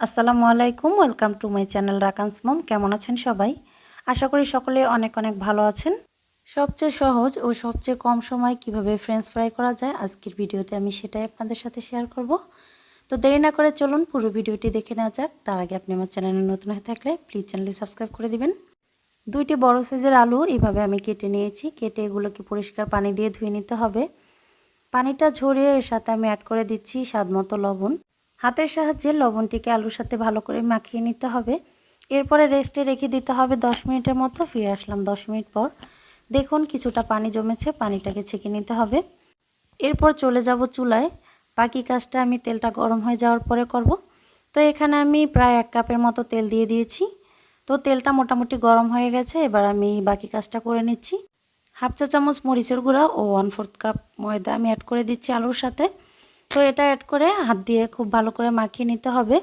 আসসালামু আলাইকুম, welcome to my channel Rakan's mom. কেমন আছেন সবাই? আশা করি সকলে অনেক অনেক ভালো আছেন। সবচেয়ে সহজ ও সবচেয়ে কম সময় কীভাবে ফ্রেঞ্চ ফ্রাই করা যায় আজকের ভিডিওতে আমি সেটাই আপনাদের সাথে শেয়ার করব। তো দেরি না করে চলুন, পুরো ভিডিওটি দেখে নেওয়া যাক। তার আগে আপনি আমার চ্যানেলে নতুন হয়ে থাকলে প্লিজ চ্যানেলটি সাবস্ক্রাইব করে দিবেন। দুইটি বড় সাইজের আলু এভাবে আমি কেটে নিয়েছি। কেটে এগুলোকে পরিষ্কার পানি দিয়ে ধুয়ে নিতে হবে। পানিটা ঝরিয়ে এর সাথে আমি অ্যাড করে দিচ্ছি স্বাদ মতো লবণ। হাতের সাহায্যে লবণটিকে আলুর সাথে ভালো করে মাখিয়ে নিতে হবে। এরপরে রেস্টে রেখে দিতে হবে দশ মিনিটের মতো। ফিরে আসলাম দশ মিনিট পর। দেখুন, কিছুটা পানি জমেছে, পানিটাকে ছেঁকে নিতে হবে। এরপর চলে যাব চুলায়। বাকি কাজটা আমি তেলটা গরম হয়ে যাওয়ার পরে করব। তো এখানে আমি প্রায় এক কাপের মতো তেল দিয়ে দিয়েছি। তো তেলটা মোটামুটি গরম হয়ে গেছে, এবার আমি বাকি কাজটা করে নিচ্ছি। হাফ চা চামচ মরিচের গুঁড়া ও ওয়ান ফোর্থ কাপ ময়দা আমি অ্যাড করে দিচ্ছি আলুর সাথে। তো এটা অ্যাড করে হাত দিয়ে খুব ভালো করে মাখিয়ে নিতে হবে।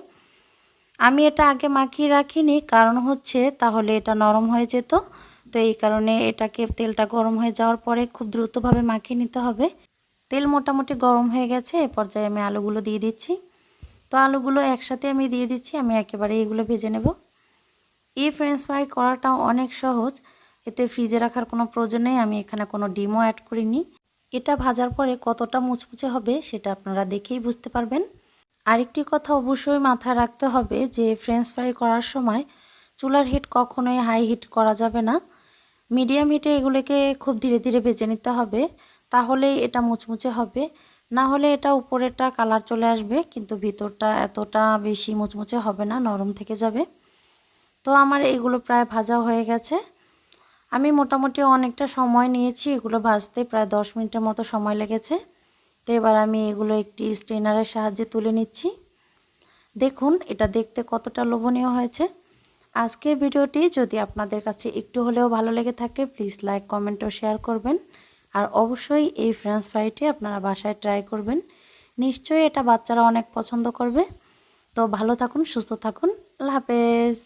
আমি এটা আগে মাখিয়ে রাখিনি, কারণ হচ্ছে তাহলে এটা নরম হয়ে যেত। তো এই কারণে এটাকে তেলটা গরম হয়ে যাওয়ার পরে খুব দ্রুতভাবে মাখিয়ে নিতে হবে। তেল মোটামুটি গরম হয়ে গেছে, এ পর্যায়ে আমি আলুগুলো দিয়ে দিচ্ছি। তো আলুগুলো একসাথে আমি দিয়ে দিচ্ছি, আমি একেবারে এগুলো ভেজে নেব। এই ফ্রেঞ্চ ফ্রাই করাটাও অনেক সহজ, এতে ফ্রিজে রাখার কোনো প্রয়োজন নেই, আমি এখানে কোনো ডিমও অ্যাড করিনি। এটা ভাজার পরে কতটা মুচমুচে হবে সেটা আপনারা দেখেই বুঝতে পারবেন। আরেকটি কথা অবশ্যই মাথায় রাখতে হবে যে ফ্রেঞ্চ ফ্রাই করার সময় চুলার হিট কখনোই হাই হিট করা যাবে না। মিডিয়াম হিটে এগুলোকে খুব ধীরে ধীরে ভেজে নিতে হবে, তাহলেই এটা মুচমুচে হবে। না হলে এটা উপরেরটা কালার চলে আসবে, কিন্তু ভিতরটা এতটা বেশি মুচমুচে হবে না, নরম থেকে যাবে। তো আমার এগুলো প্রায় ভাজা হয়ে গেছে। আমি মোটামুটি অনেকটা সময় নিয়েছি, এগুলো ভাজতে প্রায় দশ মিনিটের মতো সময় লেগেছে। তো এবার আমি এগুলো একটি স্ট্রেনারের সাহায্যে তুলে নিচ্ছি। দেখুন, এটা দেখতে কতটা লোভনীয় হয়েছে। আজকের ভিডিওটি যদি আপনাদের কাছে একটু হলেও ভালো লেগে থাকে প্লিজ লাইক কমেন্ট ও শেয়ার করবেন। আর অবশ্যই এই ফ্রেঞ্চ ফ্রাইটি আপনারা বাসায় ট্রাই করবেন। নিশ্চয়ই এটা বাচ্চারা অনেক পছন্দ করবে। তো ভালো থাকুন, সুস্থ থাকুন। আল্লাহ হাফেজ।